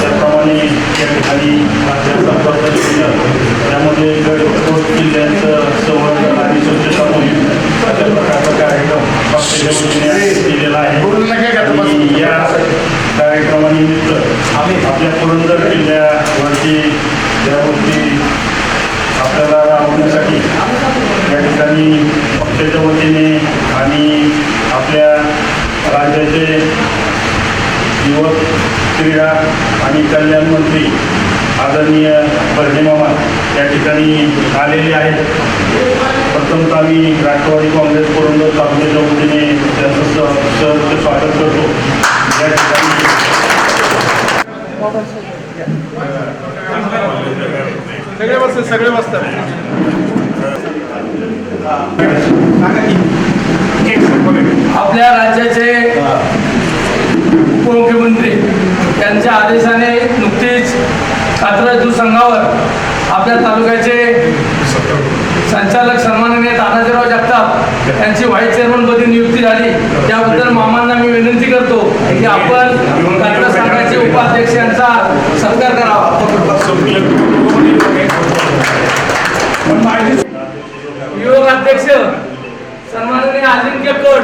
त्याप्रमाणे या ठिकाणी माझ्या केलं. त्यामध्ये गडचिरोली जिल्ह्याचं संवर्धन आणि स्वच्छता मोहीम अशा प्रकारचा कार्यक्रम पक्षाच्या वतीने केलेला आहे. आणि या कार्यक्रमानिमित्त आम्ही आपल्या पुरंदर जिल्ह्यावरती या गोष्टी आपल्याला राबवण्यासाठी या ठिकाणी पक्षाच्या वतीने आणि आपल्या राज्याचे युवक क्रीडा आणि कल्याण मंत्री आदरणीय बर्जे मामा या ठिकाणी आलेले आहेत. प्रथमतः आम्ही राष्ट्रवादी काँग्रेस पुरंदर तालुक्याच्या वतीने त्यांचं सहर्ष स्वागत करतो. या ठिकाणी सगळे बसतात सगळे बसतात आपल्या राज्याचे उपमुख्यमंत्री यांच्या आदेशाने नुकतीच कात्रज संघावर आपल्या तालुक्याचे संचालक सन्माननीय तानाजीराव जगताप यांची व्हाईस चेअरमन पदी नियुक्ती झाली. त्याबद्दल मामांना मी विनंती करतो की आपण कात्रज संघाचे उपाध्यक्ष यांचा सत्कार करावा. युवक अध्यक्ष सन्माननीय अजिंक्य कोड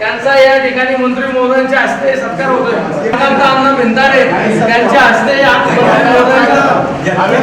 यांचा या ठिकाणी मंत्री महोदयांच्या हस्ते सत्कार होतोय. श्रीकांत अण्णा भिंतारे यांच्या हस्ते i